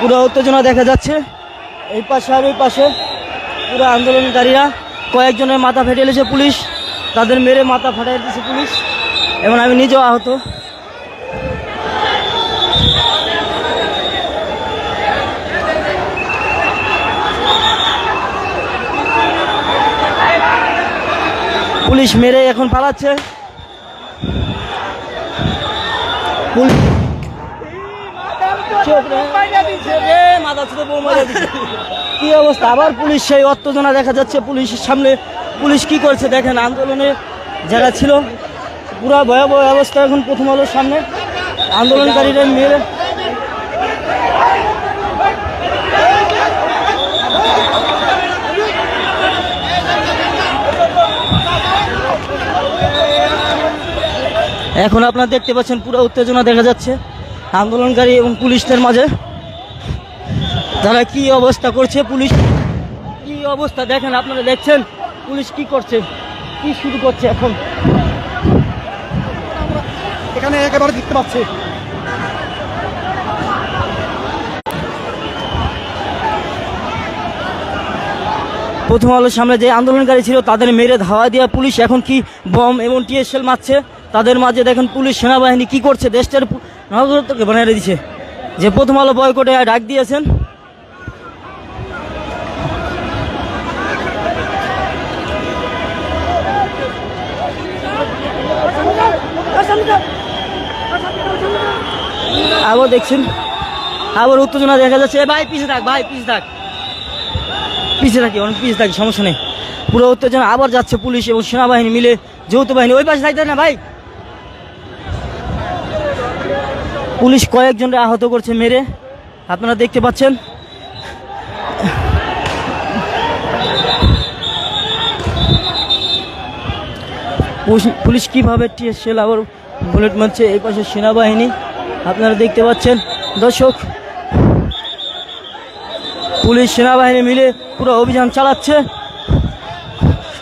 পুরো উত্তেজনা দেখা যাচ্ছে। এই পাশে আর ওই পাশে পুরো আন্দোলনকারীরা, কয়েকজনের মাথা ফেটে এলেছে পুলিশ, তাদের মেরে মাথা ফাটাই দিয়েছে পুলিশ, এবং আমি নিজেও আহত। পুলিশ মেরে এখন পালাচ্ছে। পুলিশ কি অবস্থা? আবার পুলিশ সেই উত্তেজনা দেখা যাচ্ছে পুলিশের সামনে। পুলিশ কি করছে দেখেন, আন্দোলনে যারা ছিল, পুরো ভয়াবহ অবস্থা এখন প্রথম আলোর সামনে। আন্দোলনকারীরা মেরে। এখন আপনারা দেখতে পাচ্ছেন পুরো উত্তেজনা দেখা যাচ্ছে। আন্দোলনকারী এবং পুলিশদের মাঝে। তারা কি অবস্থা করছে পুলিশ? কি অবস্থা দেখেন আপনারা দেখছেন? পুলিশ কি করছে? কি শুরু করছে এখন? এখানে একেবারে দেখতে পাচ্ছি। প্রথম আলোর সামনে যে আন্দোলনকারী ছিল তাদের মেরে ধাওয়া দেওয়া পুলিশ এখন কি বম এবং টিএসএল মারছে? তাদের মাঝে দেখেন পুলিশ সেনাবাহিনী কি করছে? দেশটার নগরত্বকে বানিয়ে দিচ্ছে যে প্রথম আলো বয়কটে ডাক দিয়েছেন। আবার দেখছেন, আবার উত্তেজনা দেখা যাচ্ছে। ভাই, পিছিয়ে থাক, ভাই, পিছিয়ে থাক। পিছিয়ে থাকি, অনেক পিছিয়ে থাকি, সমস্যা নেই। পুরো উত্তেজনা আবার যাচ্ছে পুলিশ এবং সেনাবাহিনী মিলে, যৌথ বাহিনী, ওই পাশে থাকতে না ভাই? পুলিশ কয়েকজনকে আহত করছে মেরে। আপনারা দেখতে পাচ্ছেন। পুলিশ- কীভাবে টিএসএল আবার বুলেট মারছে এই পাশে সেনাবাহিনী, আপনারা দেখতে পাচ্ছেন। দর্শক, পুলিশ, সেনাবাহিনী মিলে পুরো অভিযান চালাচ্ছে।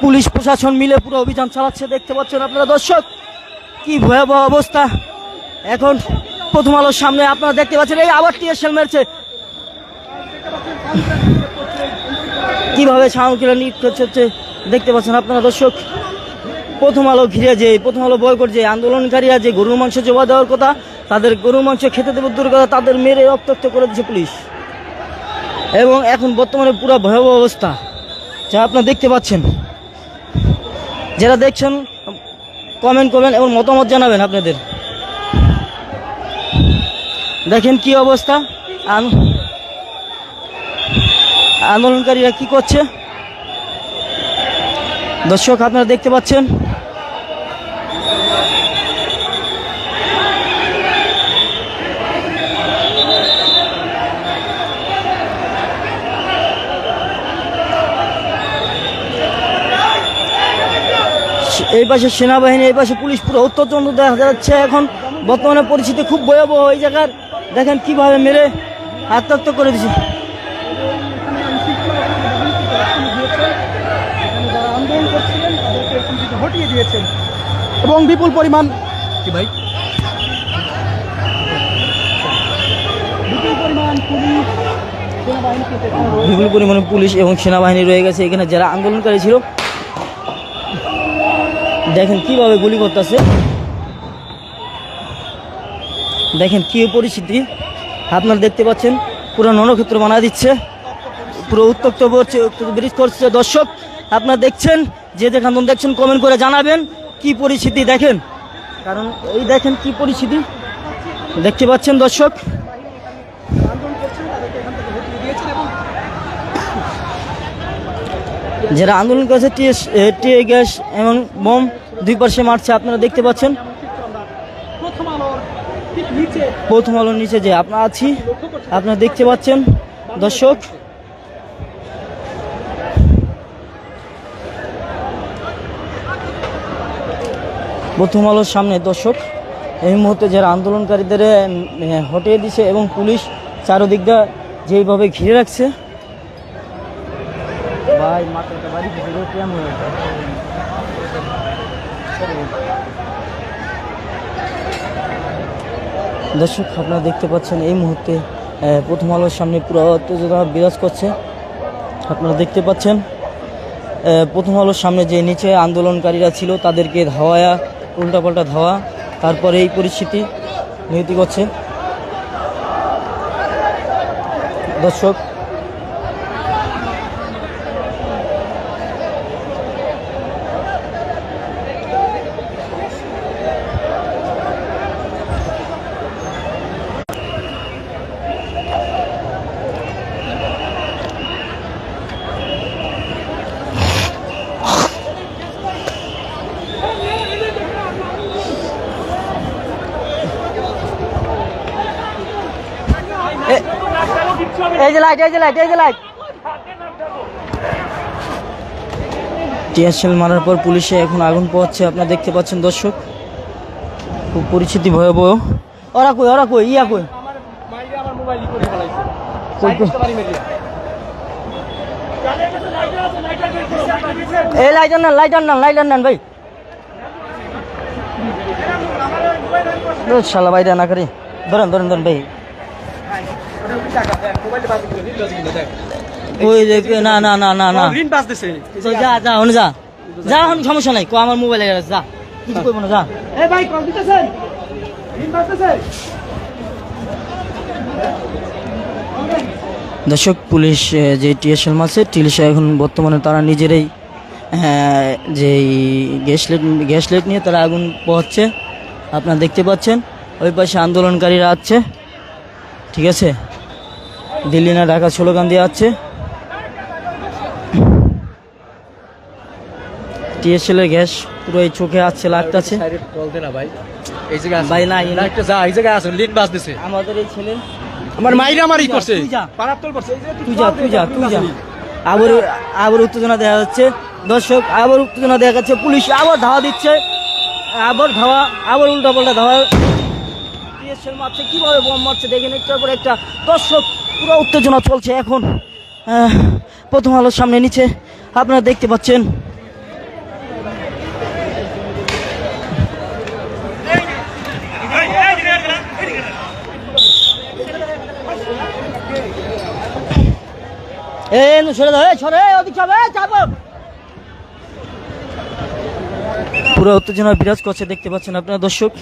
পুলিশ প্রশাসন মিলে পুরো অভিযান চালাচ্ছে, দেখতে পাচ্ছেন আপনারা দর্শক। কি ভয়াবহ অবস্থা। এখন প্রথম আলোর সামনে আপনারা দেখতে পাচ্ছেন, এই আবার টিএসএল মেরছে। কীভাবে সামগ্রীরা নিট হচ্ছে, দেখতে পাচ্ছেন আপনারা দর্শক। প্রথম আলো ঘিরে যে, প্রথম আলো বয়কট যে আন্দোলনকারীরা যে গরুর মাংস জমা দেওয়ার কথা, তাদের গরুর মাংস খেতে দেবে দূর কথা তাদের মেরে রক্তাক্ত করে দিচ্ছে পুলিশ। এবং এখন বর্তমানে পুরো ভয়াবহ অবস্থা, যা আপনারা দেখতে পাচ্ছেন। যারা দেখছেন, কমেন্ট করবেন এবং মতামত জানাবেন আপনাদের। দেখেন কি অবস্থা। আন- আন্দোলনকারীরা কি করছে? দর্শক, আপনারা দেখতে পাচ্ছেন। এই পাশে সেনাবাহিনী, এই পাশে পুলিশ, পুরো অত্যন্ত দেখা যাচ্ছে। এখন বর্তমানে পরিস্থিতি খুব ভয়াবহ এই জায়গার। দেখেন কীভাবে মেরে আত্মহত্যা করে হটিয়ে দিয়েছেন এবং বিপুল পরিমাণ কি ভাই। বিপুল পরিমাণে পুলিশ এবং সেনাবাহিনী রয়ে গেছে এখানে যারা আন্দোলনকারী ছিল। দেখেন কীভাবে গুলি করতেছে। দেখেন কী পরিস্থিতি। আপনারা দেখতে পাচ্ছেন, পুরো ননক্ষেত্র বানা দিচ্ছে। পুরো উত্তক্ত করছে ব্রিজ করছে। দর্শক, আপনারা দেখছেন, যে যেখান দেখছেন কমেন্ট করে জানাবেন কি পরিস্থিতি দেখেন। কারণ এই দেখেন কি পরিস্থিতি। দেখতে পাচ্ছেন দর্শক। যারা আন্দোলন করেছে, টিএস টিএ গ্যাস এবং বোম দুই পাশে মারছে, আপনারা দেখতে পাচ্ছেন প্রথম আলোর ঠিক নিচে প্রথম আলোর নিচে যে আপনারা আছি, আপনারা দেখতে পাচ্ছেন। দর্শক, প্রথম আলোর সামনে দর্শক, এই মুহূর্তে যারা আন্দোলনকারীদের হটিয়ে দিছে এবং পুলিশ চারদিকটা যেইভাবে ঘিরে রাখছে। ভাই বাড়ি থেকে কেমন দর্শক, আপনারা দেখতে পাচ্ছেন এই মুহূর্তে প্রথম আলোর সামনে পুরো উত্তেজনা বিরাজ করছে। আপনারা দেখতে পাচ্ছেন প্রথম আলোর সামনে যে নিচে আন্দোলনকারীরা ছিল, তাদেরকে ধাওয়া, উল্টাপাল্টা ধাওয়া, তারপরে এই পরিস্থিতি নিয়তি করছে। দর্শক লাইট এই যে লাইট এই যে লাইট টিয়ারশেল মারার পর পুলিশে এখন আগুন পোহাচ্ছে আপনারা দেখতে পাচ্ছেন দর্শক। খুব পরিস্থিতি ভয়াবহ। ওরা কই ওরা কই ইয়া কই? এই লাইট আন লাইট আন লাইট আন ভাই। শালা ভাই না করি ধরেন ধরেন ধরেন ভাই। ওই যে না না না না না। যা যা হন যা। যা হন সমস্যা নাই কো আমার মোবাইলে যা। কিছু করব না যা। এই ভাই কল দিতেছেন? দর্শক পুলিশ যে টিএসএল মাসে টিলিশা এখন বর্তমানে তারা নিজেরাই যেই গ্যাস লাইট গ্যাস লাইট নিয়ে তারা আগুন পোহাচ্ছে। আপনারা দেখতে পাচ্ছেন ওই পাশে আন্দোলনকারীরা আছে। ঠিক আছে? দিল্লি না ঢাকা স্লোগান দিয়ে আছে টিএসএল এর গ্যাস পুরো এই চোখে আসছে লাগতেছে ভাই না এই যা এই জায়গায় আসুন লিন বাস দিছে আমাদের এই ছেলে আমার মাইরা মারি করছে। যা। করছে। এই যে তুই যা তুই যা তুই যা। আবার আবার উত্তেজনা দেখা যাচ্ছে। দর্শক আবার উত্তেজনা দেখা যাচ্ছে। পুলিশ আবার ধাওয়া দিচ্ছে। আবার ধাওয়া আবার উল্টা পাল্টা ধাওয়া। TSL মারছে কীভাবে বোম মারছে দেখেন একটার পর একটা। দর্শক পুরো উত্তেজনা চলছে এখন। প্রথম আলোর সামনে নিচে আপনারা দেখতে পাচ্ছেন। পুরো উত্তেজনা বিরাজ করছে, দেখতে পাচ্ছেন আপনারা দর্শক।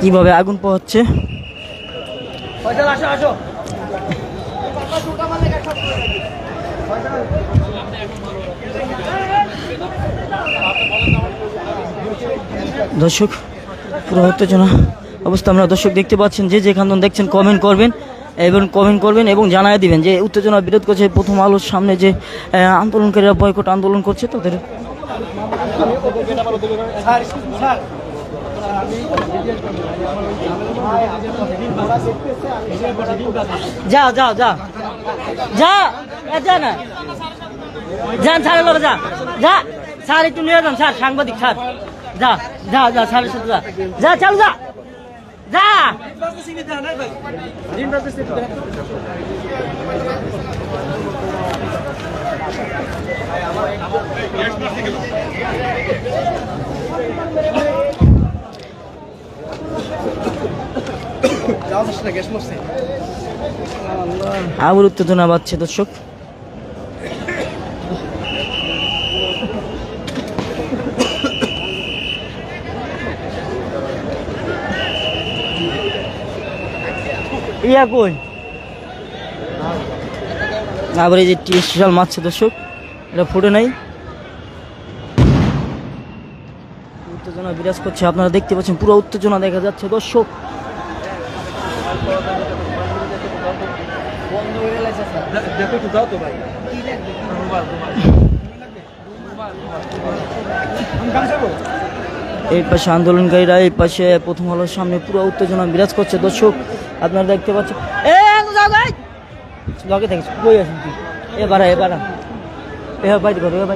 কীভাবে আগুন পোহাচ্ছে? দর্শক পুরো উত্তেজনা অবস্থা আমরা দর্শক দেখতে পাচ্ছেন যে যেখান থেকে দেখছেন কমেন্ট করবেন এবং কমেন্ট করবেন এবং জানায় দিবেন যে উত্তেজনা বিরোধ করছে প্রথম আলোর সামনে যে আন্দোলনকারীরা বয়কট আন্দোলন করছে তাদের স্যার স্যার। যাও যাও যাও যা যা না। যান, স্যারের লোক যা। যা, স্যার একটু নিয়ে যান, স্যার, সাংবাদিক, স্যার। যা যা যা, স্যারের সাথে যা। যা, চালু, যা। যা। আবার উত্তেজনা বাড়ছে, দর্শক। ইয়া আবার এই যে টি স্পেশাল মারছে, দর্শক। এটা ফুটে নাই। উত্তেজনা বিরাজ করছে। আপনারা দেখতে পাচ্ছেন, পুরো উত্তেজনা দেখা যাচ্ছে, দর্শক। ভাই এই পাশে আন্দোলনকারীরা, এই পাশে প্রথম আলোর সামনে পুরো উত্তেজনা বিরাজ করছে। দর্শক, আপনারা দেখতে পাচ্ছেন লগে থাকিস কই এবার এ করো, এ।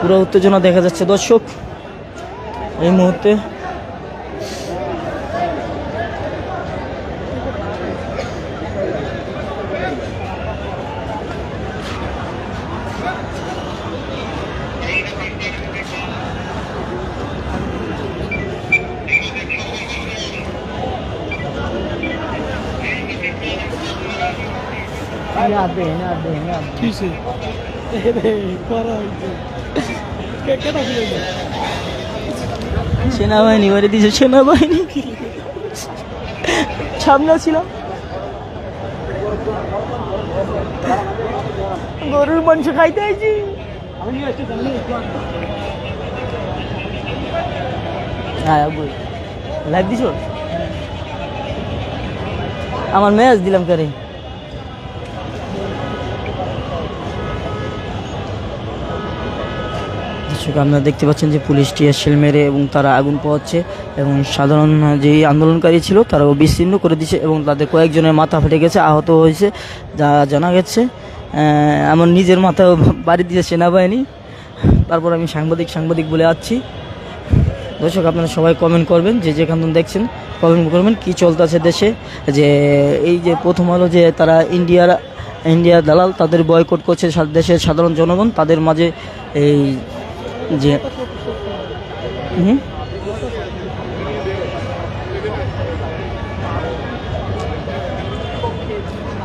পুরো উত্তেজনা দেখা যাচ্ছে দর্শক। এই মুহূর্তে সেনাবাহিনী করে দিয়েছে সেনাবাহিনী সামনে ছিলাম গরুর মাংস খাইতে আইছি হ্যাঁ লাইভ দিছ? আমার ম্যাচ দিলাম কারে। দর্শক, আপনারা দেখতে পাচ্ছেন যে পুলিশ টিয়ারশেল মেরে এবং তারা আগুন পোহাচ্ছে এবং সাধারণ যেই আন্দোলনকারী ছিল তারাও বিচ্ছিন্ন করে দিয়েছে এবং তাদের কয়েকজনের মাথা ফেটে গেছে, আহত হয়েছে, যা জানা গেছে। আমার নিজের মাথাও বাড়ি দিয়েছে সেনাবাহিনী। তারপর আমি সাংবাদিক সাংবাদিক বলে আছি দর্শক, আপনারা সবাই কমেন্ট করবেন, যে যেখান দেখছেন কমেন্ট করবেন, কি চলতেছে দেশে? যে এই যে প্রথম আলো যে তারা ইন্ডিয়ার ইন্ডিয়া দালাল তাদের বয়কট করছে দেশের সাধারণ জনগণ, তাদের মাঝে এই যে হুম?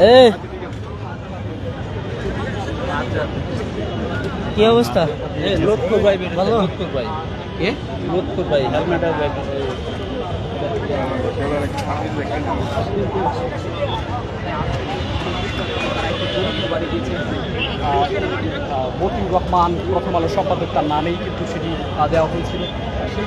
এ! কি অবস্থা? লোধপুর ভাই ভালো? লোধপুর ভাই। কে লোধপুর ভাই হেলমেটের ভাই মতিউর রহমান প্রথম আলো সম্পাদক তার নামেই কিন্তু সেটি দেওয়া হয়েছিল। সেই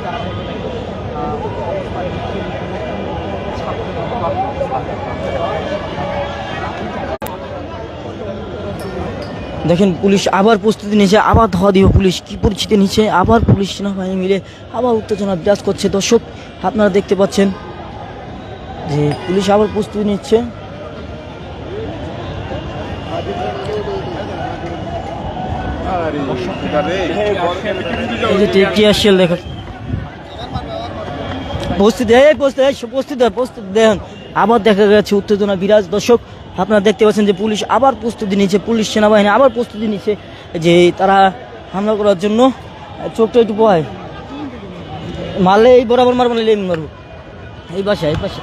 দেখেন, পুলিশ আবার প্রস্তুতি নিয়েছে, আবার ধোয়া দিব পুলিশ। কি পরিস্থিতি নিচ্ছে? আবার পুলিশ সেনাবাহিনী মিলে আবার উত্তেজনা বিরাজ করছে। দর্শক, আপনারা দেখতে পাচ্ছেন যে পুলিশ আবার প্রস্তুতি নিচ্ছে। এই যে টিয়ারশেল দেখা। প্রস্তুতি এই প্রস্তুতি এই প্রস্তুতি হয়, প্রস্তুতি দেখেন আবার দেখা গেছে উত্তেজনা বিরাজ। দর্শক আপনারা দেখতে পাচ্ছেন যে পুলিশ আবার প্রস্তুতি নিচ্ছে পুলিশ সেনাবাহিনী আবার প্রস্তুতি নিচ্ছে যে তারা হামলা করার জন্য। চোখটা একটু পোহায় মারলে এই বরাবর মারবো না এমনি মারবো। এই বাসায় এই পাশে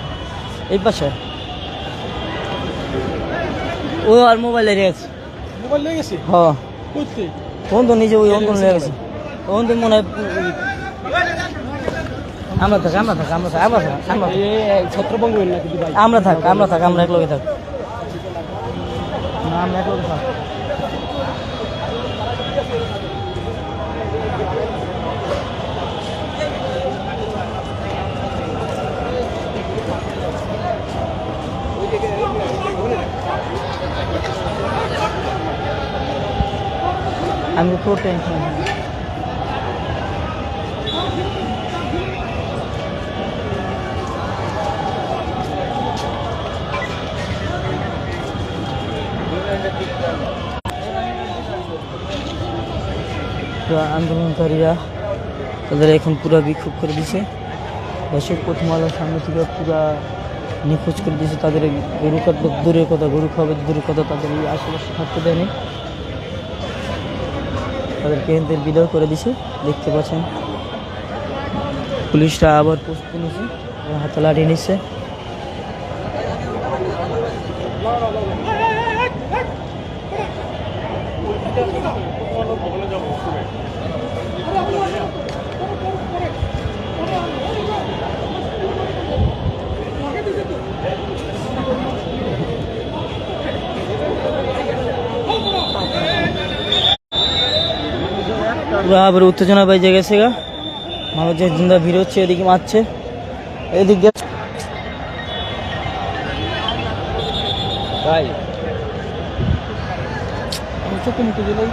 এই পাশে। ও আর মোবাইল লেগে গেছে। মোবাইল লেগে গেছে? হ। তো নিজে ওই অঙ্কন লেগে গেছে। তখন তো মনে হয় আমরা থাক আমরা থাক আমরা থাক আমরা থাক আমরা। ছত্রভঙ্গ আমরা থাক আমরা থাক আমরা এক লগে থাক। না আমরা এক লগে থাক। আমি তো টেনশন তো আন্দোলনকারীরা তাদের এখন পুরা বিক্ষোভ করে দিছে। দেশের প্রথম আলোর সামনে থেকে পুরা নিখোঁজ করে দিয়েছে তাদের গরু কাটবে দূরের কথা, গরু খাবে দূরের কথা তাদের এই আশেপাশে থাকতে দেয়নি। তাদের কেন্দ্রের বিদায় করে দিছে, দেখতে পাচ্ছেন। পুলিশরা আবার পোস্ট নিছে ওরা হাতে লাঠি নিচ্ছে পুরো আবার উত্তেজনা বেজে গেছে গা। মানুষ যে জিন্দা ভিড় হচ্ছে এদিকে মারছে। এদিক গেছে ভাই। মুখে দিলে